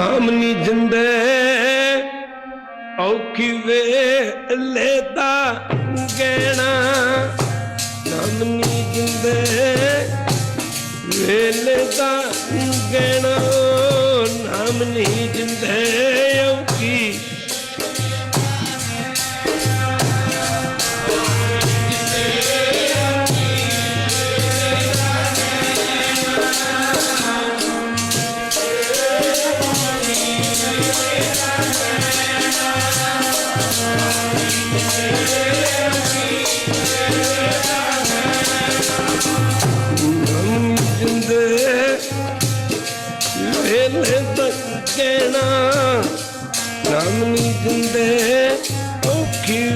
ਨਾਮ ਨੀ ਜਿੰਦੇ, ਔਖੀ ਵੇਲੇ ਦਾ ਗਹਿਣਾ। ਨਾਮ ਨੀ ਜਿੰਦੇ, ਵੇਲੇ ਦਾ ਗਹਿਣਾ। ਨਾਮ ਨੀ ਜਿੰਦੇ। ਕਹਿਣਾ ਨਾਮ ਨਹੀਂ ਦਿੰਦੇ ਔਖੀ